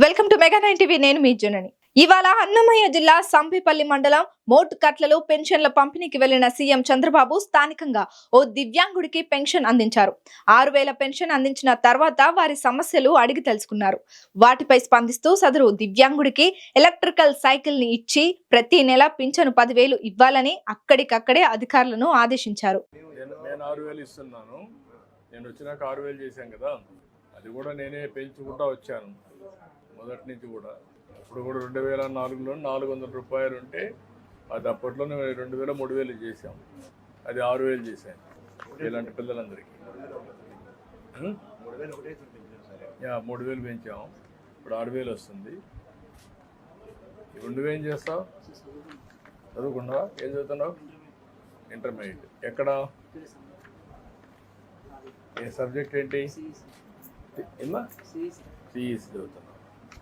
Welcome to Mega nine TV నేను మీ జునని. ఇవాళ అన్నమయ్య జిల్లా సంపిపల్లి మండలం మోటు కట్లలో పెన్షన్ల పంపిణీకి వెళ్ళిన సీఎం చంద్రబాబు స్థానికంగా ఓ దివ్యాంగుడికి పెన్షన్ అందించారు. ఆరు వేల పెన్షన్ అందించిన తర్వాత వారి సమస్యలు అడిగి తెలుసుకున్నారు. వాటిపై స్పందిస్తూ సదరు దివ్యాంగుడికి ఎలక్ట్రికల్ సైకిల్ని ఇచ్చి ప్రతి నెల పింఛను పదివేలు ఇవ్వాలని అక్కడికక్కడే అధికారులను ఆదేశించారు. నేను ఆరు వేలు ఇస్తున్నాను. నేను వచ్చినాక ఆరు వేలు చేశాను కదా. అది కూడా నేనే పెంచుకుంటా వచ్చాను. మొదటి నుంచి కూడా. అప్పుడు కూడా రెండు వేల నాలుగులో నాలుగు వందల రూపాయలు ఉంటే అది అప్పట్లోనే రెండు వేల మూడు వేలు చేశాం. అది ఆరు వేలు చేశాను ఇలాంటి పిల్లలందరికీ. మూడు వేలు పెంచాం. ఇప్పుడు ఆరు వేలు వస్తుంది. రెండు వేలు చేస్తావు? చదువుకున్నావా ఏం చదువుతున్నావు? ఇంటర్మీడియట్. ఎక్కడ? ఏ సబ్జెక్ట్ ఏంటి? సిఈసి చదువుతున్నావు.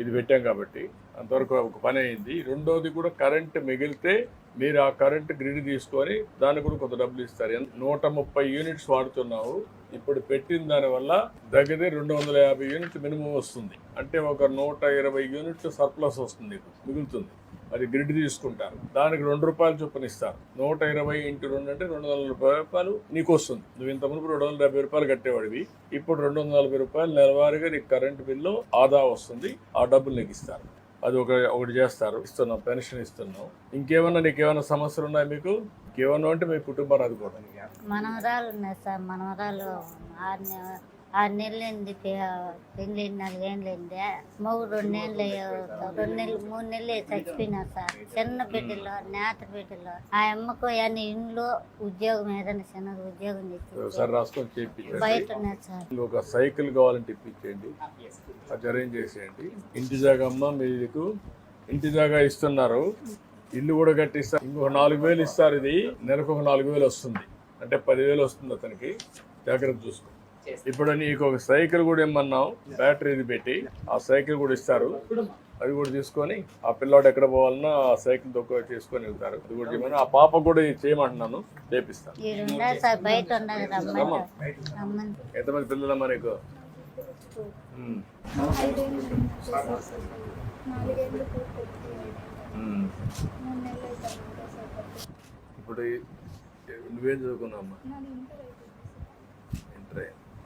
ఇది పెట్టాం కాబట్టి అంతవరకు ఒక పని అయింది. రెండోది కూడా కరెంట్ మిగిలితే మీరు ఆ కరెంట్ గ్రిడ్ తీసుకొని దానికి కూడా కొంత డబ్బులు ఇస్తారు. నూట ముప్పై యూనిట్స్ వాడుతున్నావు. ఇప్పుడు పెట్టిన దానివల్ల దగ్గరే రెండు వందల యాభై యూనిట్ మినిమం వస్తుంది. అంటే ఒక నూట ఇరవై యూనిట్ సర్ప్లస్ వస్తుంది. మిగులుతుంది. అది గ్రిడ్ తీసుకుంటారు. దానికి రెండు రూపాయలు చొప్పున ఇస్తారు. నూట ఇరవై ఇంటూ రెండు అంటే రెండు వందల ముప్పై రూపాయలు నీకు వస్తుంది. నువ్వు ఇంత మునుపు రెండు వందల డెబ్బై రూపాయలు కట్టేవాడివి. ఇప్పుడు రెండు వందల నలభై రూపాయలు నెలవారీగా నీకు కరెంట్ బిల్లు ఆదా వస్తుంది. ఆ డబ్బులు నీకు ఇస్తారు. అది ఒక ఒకటి చేస్తారు. ఇస్తున్నాం పెన్షన్ ఇస్తున్నాం. ఇంకేమన్నా నీకు ఏమైనా సమస్యలు ఉన్నాయి మీకు? ఇంకేమన్నా అంటే మీ కుటుంబాన్ని అది కూడా. మనవరాలు ఉన్నాయి సార్. మనవరాలు ఆరు నెలలైంది పెళ్ళి నాలుగేళ్ళైంది మగ రెండు నెలలు రెండు నెలలు మూడు నెలలు చచ్చిపోయినారు సార్. చిన్న బిడ్డలో నేత బిడ్డలో. ఆ అమ్మకు అన్ని ఇంట్లో ఉద్యోగం ఏదైనా చిన్నది ఉద్యోగం చేయించండి. బయట ఉన్నారు సార్. ఒక సైకిల్ కావాలంటే ఇప్పించేయండి. అది అరేంజ్ చేసేయండి. ఇంటి జాగా అమ్మ మీకు ఇంటి జాగా ఇస్తున్నారు. ఇల్లు కూడా కట్టిస్తారు ఇంకొక నాలుగు వేలు ఇస్తారు ఇది. నెలకు ఒక నాలుగు వేలు వస్తుంది. అంటే పదివేలు వస్తుంది అతనికి. జాగ్రత్త చూసుకో. ఇప్పుడు నీకు ఒక సైకిల్ కూడా ఇమ్మన్నాం బ్యాటరీది పెట్టి ఆ సైకిల్ కూడా ఇస్తారు. అది కూడా తీసుకొని ఆ పిల్లాడు ఎక్కడ పోవాలన్నా ఆ సైకిల్ తొక్క చేసుకొని వెళ్తారు. అది కూడా చేయమని ఆ పాప కూడా చేయమంటున్నాను చేపిస్తాను ఎంతమంది పిల్లలమ్మా నీకు. ఇప్పుడు నువ్వేం చదువుకున్నావు అమ్మా.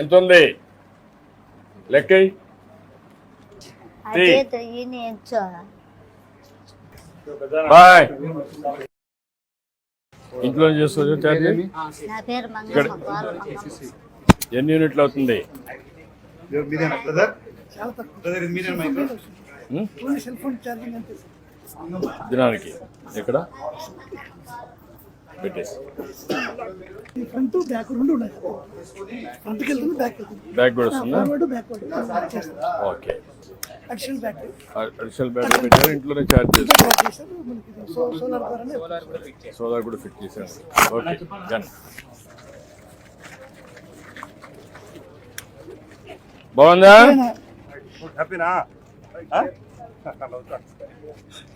ఎంత ఉంది ఎంచో బాయ్. ఇంట్లో మంగమ్మ ఎన్ని యూనిట్లు అవుతుంది? దినానికి. ఎక్కడ? పెట్టేసి. ఫ్రంట్ బ్యాక్ రెండు ఉన్నాయి. ఫ్రంట్కి వెళ్తుంది బ్యాక్ వెళ్తుంది బ్యాగ్ కూడా వస్తుందా okay. Additional battery additional battery పెట్టారు? ఇంట్లోనే ఛార్జ్ చేస్తారు బ్యాక్ సోలార్ కూడా ఫిట్ చేశాను ఓకే డన్ బాగుందా? హ్యాపీనా